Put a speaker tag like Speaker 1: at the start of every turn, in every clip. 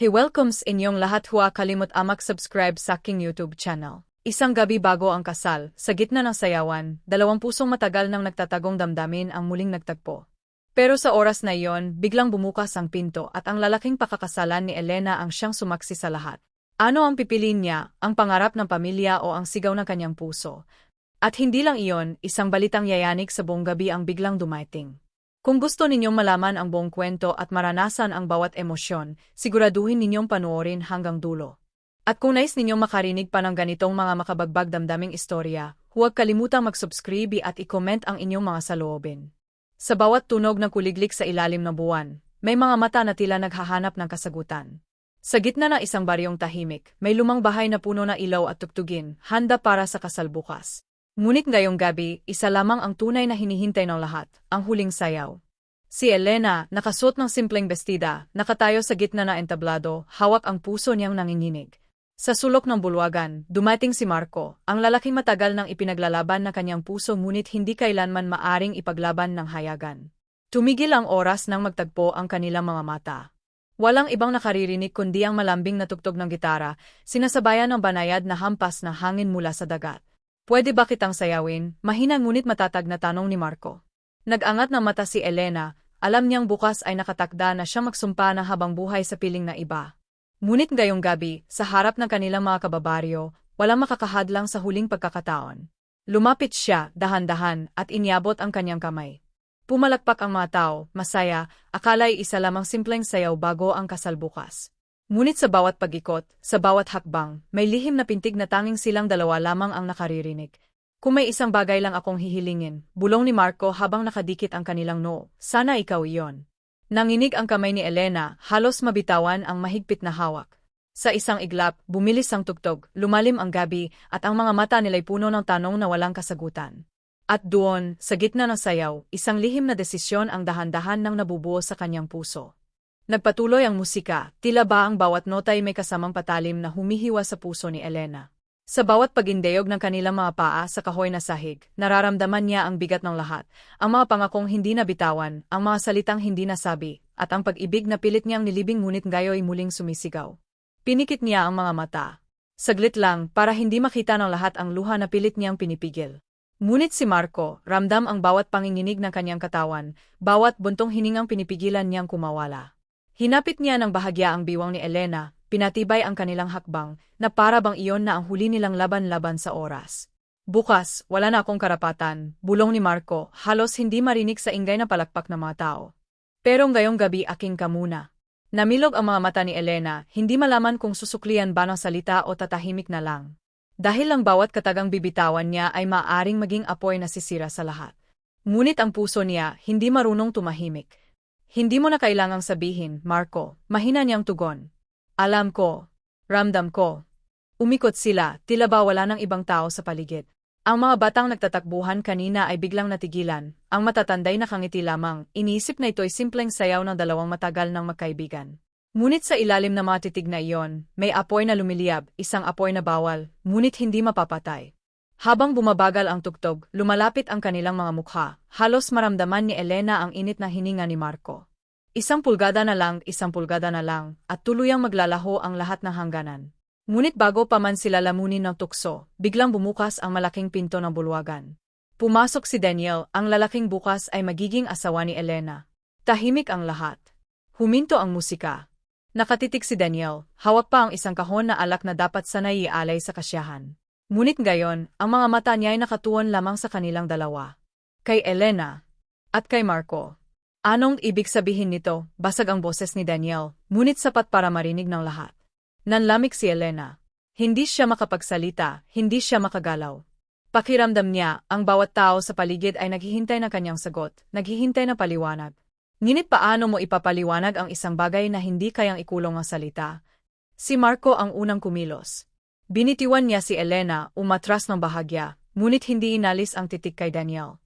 Speaker 1: He welcomes inyong lahat huwa kalimot amak subscribe sa aking YouTube channel. Isang gabi bago ang kasal, sa gitna ng sayawan, dalawang pusong matagal nang nagtatagong damdamin ang muling nagtagpo. Pero sa oras na iyon, biglang bumukas ang pinto at ang lalaking pakakasalan ni Elena ang siyang sumaksi sa lahat. Ano ang pipiliin niya, ang pangarap ng pamilya o ang sigaw ng kanyang puso? At hindi lang iyon, isang balitang yayanik sa buong gabi ang biglang dumating. Kung gusto ninyong malaman ang buong kwento at maranasan ang bawat emosyon, siguraduhin ninyong panoorin hanggang dulo. At kung nais ninyong makarinig pa ng ganitong mga makabagbag damdaming istorya, huwag kalimutang mag-subscribe at i-comment ang inyong mga saloobin. Sa bawat tunog ng kuliglik sa ilalim ng buwan, may mga mata na tila naghahanap ng kasagutan. Sa gitna ng isang baryong tahimik, may lumang bahay na puno na ilaw at tugtugin, handa para sa kasal bukas. Ngunit ngayong gabi, isa lamang ang tunay na hinihintay ng lahat, ang huling sayaw. Si Elena, nakasuot ng simpleng bestida, nakatayo sa gitna na entablado, hawak ang puso niyang nanginginig. Sa sulok ng bulwagan, dumating si Marco, ang lalaking matagal nang ipinaglalaban na kanyang puso ngunit hindi kailanman maaring ipaglaban ng hayagan. Tumigil ang oras nang magtagpo ang kanilang mga mata. Walang ibang nakaririnig kundi ang malambing na tugtog ng gitara, sinasabayan ng banayad na hampas na hangin mula sa dagat. Pwede ba kitang sayawin? Mahina ngunit matatag na tanong ni Marco. Nag-angat ng mata si Elena, alam niyang bukas ay nakatakda na siya magsumpa na habang buhay sa piling na iba. Ngunit ngayong gabi, sa harap ng kanilang mga kababaryo, walang makakahadlang sa huling pagkakataon. Lumapit siya, dahan-dahan, at inyabot ang kanyang kamay. Pumalakpak ang mga tao, masaya, akala'y isa lamang simpleng sayaw bago ang kasal bukas. Ngunit sa bawat pagikot, sa bawat hakbang, may lihim na pintig na tanging silang dalawa lamang ang nakaririnig. Kung may isang bagay lang akong hihilingin, bulong ni Marco habang nakadikit ang kanilang noo, sana ikaw iyon. Nanginig ang kamay ni Elena, halos mabitawan ang mahigpit na hawak. Sa isang iglap, bumilis ang tugtog, lumalim ang gabi, at ang mga mata nila'y puno ng tanong na walang kasagutan. At doon, sa gitna ng sayaw, isang lihim na desisyon ang dahan-dahan nang nabubuo sa kanyang puso. Nagpatuloy ang musika, tila ba ang bawat nota ay may kasamang patalim na humihiwa sa puso ni Elena. Sa bawat pagindeyog ng kanilang mga paa sa kahoy na sahig, nararamdaman niya ang bigat ng lahat, ang mga pangakong hindi nabitawan, ang mga salitang hindi nasabi, at ang pag-ibig na pilit niyang nilibing ngunit gayo'y muling sumisigaw. Pinikit niya ang mga mata. Saglit lang, para hindi makita ng lahat ang luha na pilit niyang pinipigil. Ngunit si Marco, ramdam ang bawat panginginig ng kanyang katawan, bawat buntong hiningang pinipigilan niyang kumawala. Hinapit niya ng bahagya ang biwang ni Elena, pinatibay ang kanilang hakbang, na para bang iyon na ang huli nilang laban-laban sa oras. Bukas, wala na akong karapatan, bulong ni Marco, halos hindi marinig sa ingay na palakpak ng mga tao. Pero ngayong gabi aking kamuna. Namilog ang mga mata ni Elena, hindi malaman kung susuklian ba ng salita o tatahimik na lang. Dahil lang bawat katagang bibitawan niya ay maaring maging apoy na sisira sa lahat. Ngunit ang puso niya hindi marunong tumahimik. Hindi mo na kailangang sabihin, Marco, mahina niyang tugon. Alam ko. Ramdam ko. Umikot sila, tila ba wala ng ibang tao sa paligid. Ang mga batang nagtatakbuhan kanina ay biglang natigilan, ang matatanday nakangiti lamang, iniisip na ito'y simpleng sayaw ng dalawang matagal ng magkaibigan. Ngunit sa ilalim ng mga titig na iyon, may apoy na lumiliyab, isang apoy na bawal, ngunit hindi mapapatay. Habang bumabagal ang tugtog, lumalapit ang kanilang mga mukha, halos maramdaman ni Elena ang init na hininga ni Marco. Isang pulgada na lang, isang pulgada na lang, at tuluyang maglalaho ang lahat ng hangganan. Ngunit bago pa man sila lamunin ng tukso, biglang bumukas ang malaking pinto ng bulwagan. Pumasok si Daniel, ang lalaking bukas ay magiging asawa ni Elena. Tahimik ang lahat. Huminto ang musika. Nakatitik si Daniel, hawak pa ang isang kahon na alak na dapat sanay ialay sa kasyahan. Ngunit gayon, ang mga mata niya ay nakatuon lamang sa kanilang dalawa. Kay Elena at kay Marco. Anong ibig sabihin nito? Basag ang boses ni Daniel, ngunit sapat para marinig ng lahat. Nanlamig si Elena. Hindi siya makapagsalita, hindi siya makagalaw. Pakiramdam niya, ang bawat tao sa paligid ay naghihintay na kanyang sagot, naghihintay na paliwanag. Ngunit paano mo ipapaliwanag ang isang bagay na hindi kayang ikulong ang salita? Si Marco ang unang kumilos. Binitiwan niya si Elena, umatras ng bahagya, ngunit hindi inalis ang titik kay Daniel.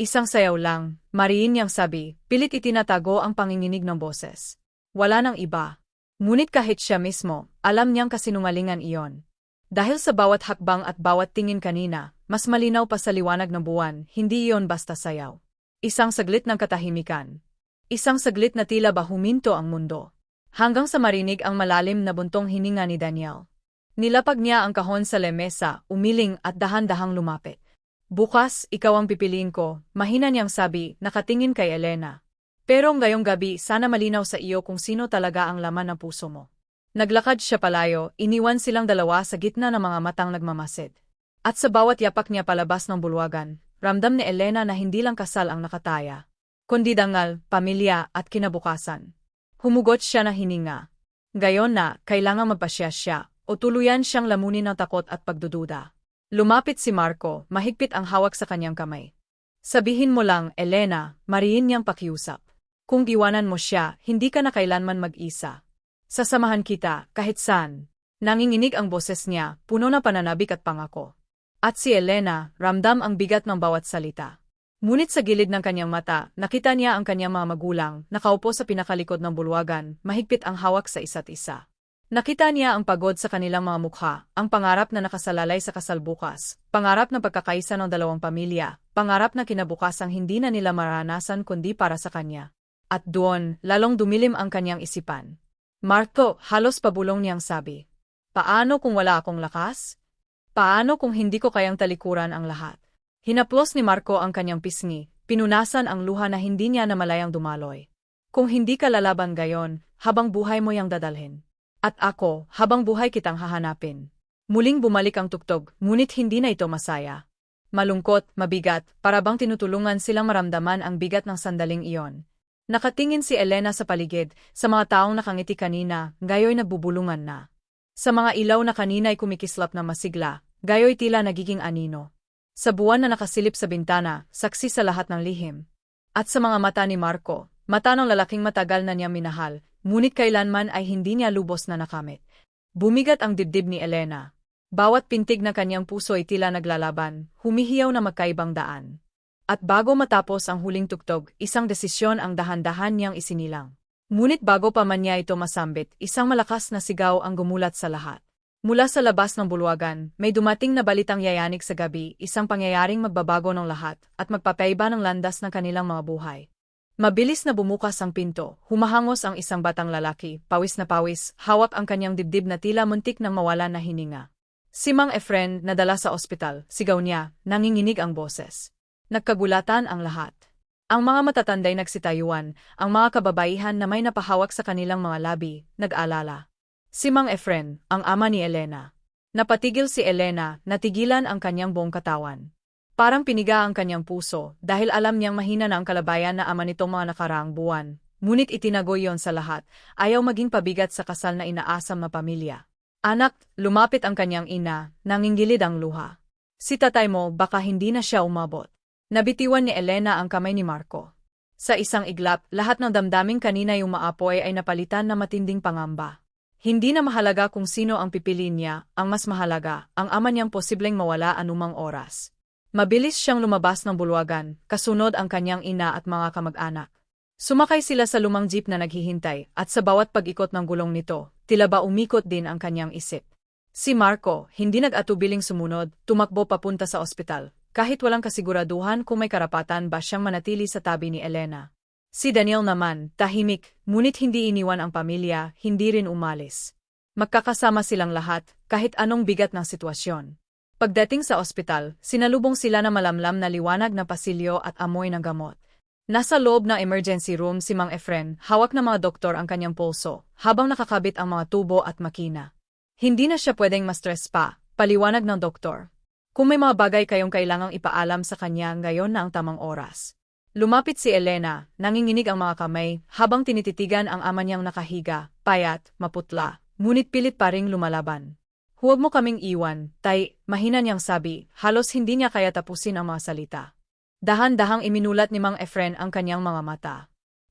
Speaker 1: Isang sayaw lang, mariin niyang sabi, pilit itinatago ang panginginig ng boses. Wala nang iba. Ngunit kahit siya mismo, alam niyang kasinungalingan iyon. Dahil sa bawat hakbang at bawat tingin kanina, mas malinaw pa sa liwanag ng buwan, hindi iyon basta sayaw. Isang saglit ng katahimikan. Isang saglit na tila ba huminto ang mundo. hanggang sa marinig ang malalim na buntong hininga ni Daniel. Nilapag niya ang kahon sa lemesa, umiling at dahan-dahang lumapit. Bukas, ikaw ang pipiliin ko, mahina niyang sabi, nakatingin kay Elena. Pero ngayong gabi, sana malinaw sa iyo kung sino talaga ang laman ng puso mo. Naglakad siya palayo, iniwan silang dalawa sa gitna ng mga matang nagmamasid. At sa bawat yapak niya palabas ng bulwagan, ramdam ni Elena na hindi lang kasal ang nakataya, kundi dangal, pamilya at kinabukasan. Humugot siya na hininga. Gayon na, kailangan magpasya siya, o tuluyan siyang lamunin ng takot at pagdududa. Lumapit si Marco, mahigpit ang hawak sa kanyang kamay. Sabihin mo lang, Elena, mariin niyang pakiusap. Kung iwanan mo siya, hindi ka na kailanman mag-isa. Sasamahan kita, kahit saan. Nanginginig ang boses niya, puno na pananabik at pangako. At si Elena, ramdam ang bigat ng bawat salita. Ngunit sa gilid ng kanyang mata, nakita niya ang kanyang mga magulang, nakaupo sa pinakalikod ng bulwagan, mahigpit ang hawak sa isa't isa. Nakita niya ang pagod sa kanilang mga mukha, ang pangarap na nakasalalay sa kasal bukas, pangarap na pagkakaisa ng dalawang pamilya, pangarap na kinabukasang hindi na nila maranasan kundi para sa kanya. At doon, lalong dumilim ang kanyang isipan. Marco, halos pabulong niyang sabi. Paano kung wala akong lakas? Paano kung hindi ko kayang talikuran ang lahat? Hinaplos ni Marco ang kanyang pisngi, pinunasan ang luha na hindi niya namalayang dumaloy. Kung hindi ka lalaban gayon, habang buhay mo yang dadalhin. At ako, habang buhay kitang hahanapin. Muling bumalik ang tugtog, ngunit hindi na ito masaya. Malungkot, mabigat, para bang tinutulungan silang maramdaman ang bigat ng sandaling iyon. Nakatingin si Elena sa paligid, sa mga taong nakangiti kanina, gayoy nagbubulungan na. Sa mga ilaw na kanina'y kumikislap na masigla, gayoy tila nagiging anino. Sa buwan na nakasilip sa bintana, saksi sa lahat ng lihim. At sa mga mata ni Marco, mata ng lalaking matagal na niya minahal, ngunit kailanman ay hindi niya lubos na nakamit. Bumigat ang dibdib ni Elena. Bawat pintig na kanyang puso ay tila naglalaban, humihiyaw na magkaibang daan. At bago matapos ang huling tugtog, isang desisyon ang dahan-dahan niyang isinilang. Ngunit bago pa man niya ito masambit, isang malakas na sigaw ang gumulat sa lahat. Mula sa labas ng bulwagan, may dumating na balitang yayanig sa gabi, isang pangyayaring magbabago ng lahat, at magpapaiba ng landas ng kanilang mga buhay. Mabilis na bumukas ang pinto, humahangos ang isang batang lalaki, pawis na pawis, hawak ang kanyang dibdib na tila muntik ng mawala na hininga. Si Mang Efren, nadala sa ospital, sigaw niya, nanginginig ang boses. Nagkagulatan ang lahat. Ang mga matatanday nagsitayuan, ang mga kababaihan na may napahawak sa kanilang mga labi, nag-alala. Si Mang Efren, ang ama ni Elena. Napatigil si Elena, natigilan ang kanyang buong katawan. Parang piniga ang kanyang puso dahil alam niyang mahina na ang kalabayan na ama nitong mga nakaraang buwan. Ngunit itinago yon sa lahat, ayaw maging pabigat sa kasal na inaasam na pamilya. Anak, lumapit ang kanyang ina, nangingilid ang luha. Si tatay mo baka hindi na siya umabot. Nabitiwan ni Elena ang kamay ni Marco. Sa isang iglap, lahat ng damdaming kanina yung maapoy ay napalitan na matinding pangamba. Hindi na mahalaga kung sino ang pipiliin niya, ang mas mahalaga, ang ama niyang posibleng mawala anumang oras. Mabilis siyang lumabas ng bulwagan, kasunod ang kanyang ina at mga kamag-anak. Sumakay sila sa lumang jeep na naghihintay, at sa bawat pag-ikot ng gulong nito, tila ba umikot din ang kanyang isip. Si Marco, hindi nag-atubiling sumunod, tumakbo papunta sa ospital, kahit walang kasiguraduhan kung may karapatan ba siyang manatili sa tabi ni Elena. Si Daniel naman, tahimik, ngunit hindi iniwan ang pamilya, hindi rin umalis. Magkakasama silang lahat, kahit anong bigat ng sitwasyon. Pagdating sa ospital, sinalubong sila na malamlam na liwanag na pasilyo at amoy ng gamot. Nasa loob ng emergency room si Mang Efren, hawak ng mga doktor ang kanyang pulso, habang nakakabit ang mga tubo at makina. Hindi na siya pwedeng ma-stress pa, paliwanag ng doktor. Kung may mga bagay kayong kailangang ipaalam sa kanya ngayon na ang tamang oras. Lumapit si Elena, nanginginig ang mga kamay, habang tinititigan ang ama niyang nakahiga, payat, maputla, ngunit pilit pa ring lumalaban. Huwag mo kaming iwan, tay, mahina niyang sabi, halos hindi niya kaya tapusin ang mga salita. Dahan-dahang iminulat ni Mang Efren ang kanyang mga mata.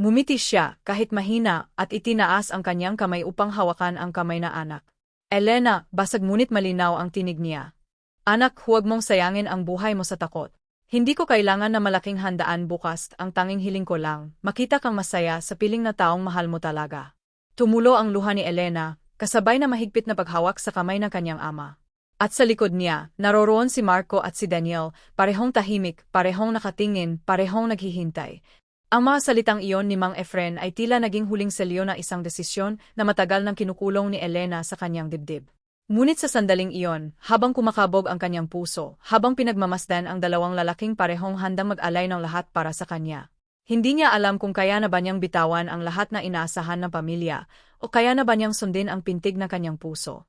Speaker 1: Mumiti siya, kahit mahina, at itinaas ang kanyang kamay upang hawakan ang kamay na anak. Elena, basag ngunit malinaw ang tinig niya. Anak, huwag mong sayangin ang buhay mo sa takot. Hindi ko kailangan na malaking handaan bukas, ang tanging hiling ko lang, makita kang masaya sa piling na taong mahal mo talaga. Tumulo ang luha ni Elena, kasabay na mahigpit na paghawak sa kamay ng kanyang ama. At sa likod niya, naroroon si Marco at si Daniel, parehong tahimik, parehong nakatingin, parehong naghihintay. Ang mga salitang iyon ni Mang Efren ay tila naging huling selyo ng isang desisyon na matagal nang kinukulong ni Elena sa kanyang dibdib. Ngunit sa sandaling iyon, habang kumakabog ang kanyang puso, habang pinagmamasdan ang dalawang lalaking parehong handang mag-alay ng lahat para sa kanya. Hindi niya alam kung kaya na ba niyang bitawan ang lahat na inaasahan ng pamilya, o kaya na ba niyang sundin ang pintig ng kanyang puso.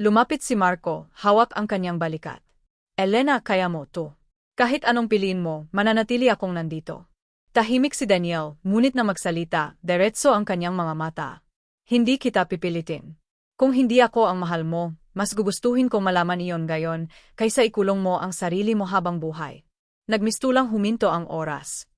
Speaker 1: Lumapit si Marco, hawak ang kanyang balikat. Elena, kaya mo to. Kahit anong piliin mo, mananatili akong nandito. Tahimik si Daniel, ngunit na magsalita, diretso ang kanyang mga mata. Hindi kita pipilitin. Kung hindi ako ang mahal mo, mas gugustuhin kong malaman iyon gayon, kaysa ikulong mo ang sarili mo habang buhay. Nagmistulang huminto ang oras.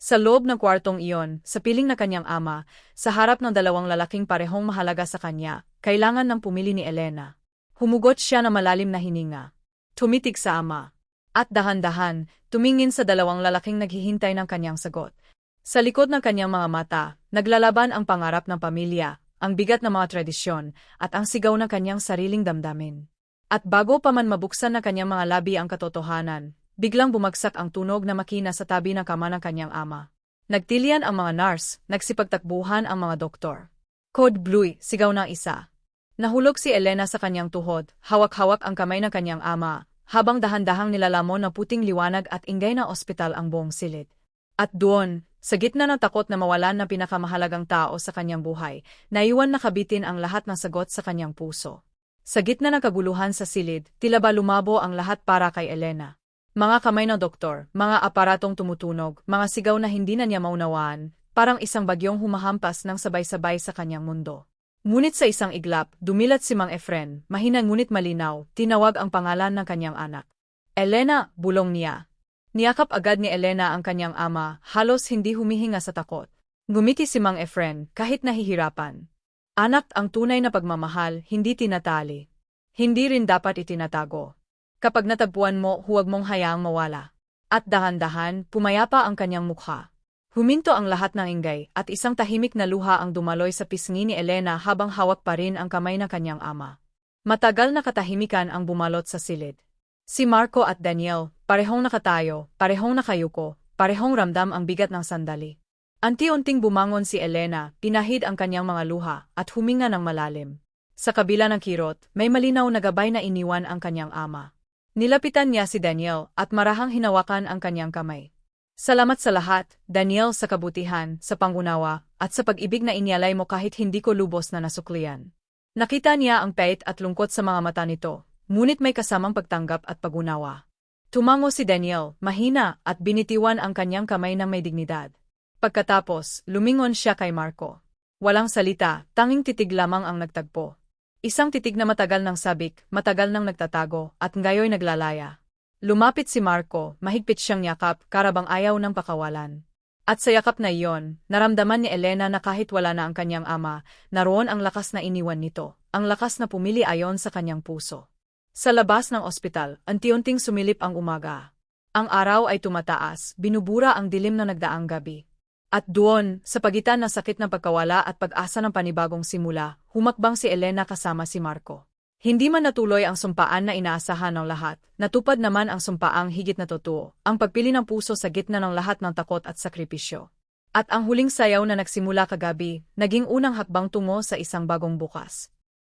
Speaker 1: Sa loob ng kwartong iyon, sa piling na kanyang ama, sa harap ng dalawang lalaking parehong mahalaga sa kanya, kailangan ng pumili ni Elena. Humugot siya na malalim na hininga. Tumitig sa ama. At dahan-dahan, tumingin sa dalawang lalaking naghihintay ng kanyang sagot. Sa likod ng kanyang mga mata, naglalaban ang pangarap ng pamilya, ang bigat ng mga tradisyon, at ang sigaw ng kanyang sariling damdamin. At bago pa man mabuksan na kanyang mga labi ang katotohanan, biglang bumagsak ang tunog na makina sa tabi ng kama ng kanyang ama. Nagtilian ang mga nurse, nagsipagtakbuhan ang mga doktor. Code Blue, sigaw ng isa. Nahulog si Elena sa kanyang tuhod, hawak-hawak ang kamay ng kanyang ama, habang dahan-dahang nilalamon na puting liwanag at ingay na ospital ang buong silid. At doon, sa gitna ng takot na mawalan na pinakamahalagang tao sa kanyang buhay, naiwan na kabitin ang lahat ng sagot sa kanyang puso. Sa gitna ng kaguluhan sa silid, tila ba lumabo ang lahat para kay Elena. Mga kamay ng doktor, mga aparatong tumutunog, mga sigaw na hindi na niya maunawaan, parang isang bagyong humahampas ng sabay-sabay sa kanyang mundo. Ngunit sa isang iglap, dumilat si Mang Efren, mahina ngunit malinaw, tinawag ang pangalan ng kanyang anak. Elena, bulong niya. Niyakap agad ni Elena ang kanyang ama, halos hindi humihinga sa takot. Ngumiti si Mang Efren, kahit nahihirapan. Anak, ang tunay na pagmamahal, hindi tinatali. Hindi rin dapat itinatago. Kapag natagpuan mo, huwag mong hayaang mawala. At dahan-dahan, pumayapa ang kanyang mukha. Huminto ang lahat ng ingay at isang tahimik na luha ang dumaloy sa pisngi ni Elena habang hawak pa rin ang kamay ng kanyang ama. Matagal na katahimikan ang bumalot sa silid. Si Marco at Daniel, parehong nakatayo, parehong nakayuko, parehong ramdam ang bigat ng sandali. Anti-unting bumangon si Elena, pinahid ang kanyang mga luha, at huminga ng malalim. Sa kabila ng kirot, may malinaw na gabay na iniwan ang kanyang ama. Nilapitan niya si Daniel at marahang hinawakan ang kanyang kamay. Salamat sa lahat, Daniel sa kabutihan, sa pangunawa, at sa pag-ibig na inyalay mo kahit hindi ko lubos na nasuklian. Nakita niya ang pait at lungkot sa mga mata nito, ngunit may kasamang pagtanggap at pagunawa. Tumango si Daniel, mahina, at binitiwan ang kanyang kamay ng may dignidad. Pagkatapos, lumingon siya kay Marco. Walang salita, tanging titig lamang ang nagtagpo. Isang titig na matagal ng sabik, matagal nang nagtatago, at ngayoy naglalaya. Lumapit si Marco, mahigpit siyang yakap, karabang ayaw ng pakawalan. At sa yakap na iyon, naramdaman ni Elena na kahit wala na ang kanyang ama, naroon ang lakas na iniwan nito, ang lakas na pumili ayon sa kanyang puso. Sa labas ng ospital, antiunting sumilip ang umaga. Ang araw ay tumataas, binubura ang dilim na nagdaang gabi. At doon, sa pagitan ng sakit ng pagkawala at pag-asa ng panibagong simula, humakbang si Elena kasama si Marco. Hindi man natuloy ang sumpaan na inaasahan ng lahat, natupad naman ang sumpaang higit na totoo, ang pagpili ng puso sa gitna ng lahat ng takot at sakripisyo. At ang huling sayaw na nagsimula kagabi, naging unang hakbang tungo sa isang bagong bukas.